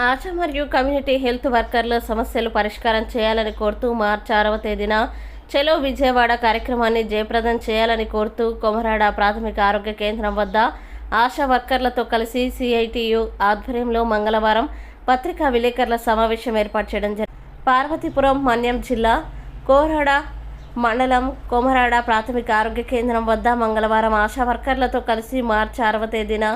ఆశా మరియు community health వర్కర్ల సమస్యలు పరిష్కారం చేయాలని కోరుతూ మార్చి ఆరవ తేదీన చెలో విజయవాడ కార్యక్రమాన్ని జయప్రదం చేయాలని కోరుతూ కొమరాడ ప్రాథమిక ఆరోగ్య కేంద్రం వద్ద ఆశా వర్కర్లతో కలిసి సిఐటియు ఆధ్వర్యంలో మంగళవారం పత్రికా విలేకరుల సమావేశం ఏర్పాటు చేయడం జరిగింది. పార్వతీపురం మన్యం జిల్లా కోరాడ మండలం కొమరాడ ప్రాథమిక ఆరోగ్య కేంద్రం వద్ద మంగళవారం ఆశా వర్కర్లతో కలిసి మార్చి ఆరవ తేదీన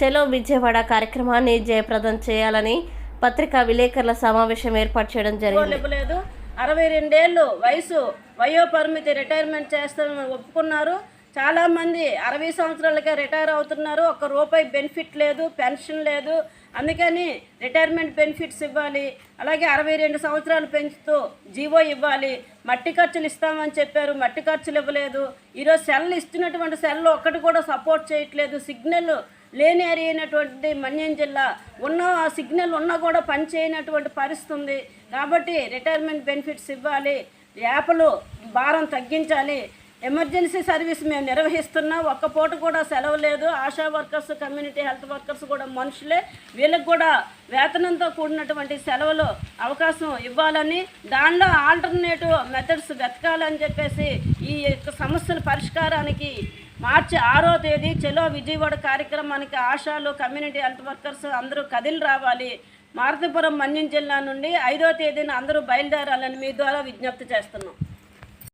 చలో విజయవాడ కార్యక్రమాన్ని జయప్రదం చేయాలని పత్రికా విలేకరుల సమావేశం ఏర్పాటు చేయడం జరిగింది. ఇవ్వలేదు అరవై రెండేళ్ళు వయసు వయో పరిమితి రిటైర్మెంట్ చేస్తామని ఒప్పుకున్నారు. చాలామంది అరవై సంవత్సరాలకే రిటైర్ అవుతున్నారు. ఒక్క రూపాయి బెనిఫిట్ లేదు పెన్షన్ లేదు. అందుకని రిటైర్మెంట్ బెనిఫిట్స్ ఇవ్వాలి. అలాగే అరవై రెండు సంవత్సరాలు పెంచుతూ జీవో ఇవ్వాలి. మట్టి ఖర్చులు ఇస్తామని చెప్పారు. మట్టి ఖర్చులు ఇవ్వలేదు. ఈరోజు సెల్ ఇస్తున్నటువంటి సెల్ ఒక్కటి కూడా సపోర్ట్ చేయట్లేదు. సిగ్నల్ లేని ఏరియా అయినటువంటి మన్యం జిల్లా ఉన్న ఆ సిగ్నల్ ఉన్నా కూడా పనిచేయనటువంటి పరిస్థితి ఉంది. కాబట్టి రిటైర్మెంట్ బెనిఫిట్స్ ఇవ్వాలి. యాప్లు భారం తగ్గించాలి. ఎమర్జెన్సీ సర్వీస్ మేము నిర్వహిస్తున్నాం ఒక్క పూట కూడా సెలవు లేదు. ASHA workers community health workers కూడా మనుషులే. వీళ్ళకి కూడా వేతనంతో కూడినటువంటి సెలవులు అవకాశం ఇవ్వాలని దానిలో ఆల్టర్నేటివ్ మెథడ్స్ వెతకాలని చెప్పేసి ఈ యొక్క సమస్యల పరిష్కారానికి మార్చి ఆరో తేదీ చెలో విజయవాడ కార్యక్రమానికి ఆశాలు కమ్యూనిటీ హెల్త్ వర్కర్స్ అందరూ కదిలి రావాలి. మారుతిపురం మన్యం జిల్లా నుండి ఐదో తేదీన అందరూ బయలుదేరాలని మీ ద్వారా విజ్ఞప్తి చేస్తున్నాం.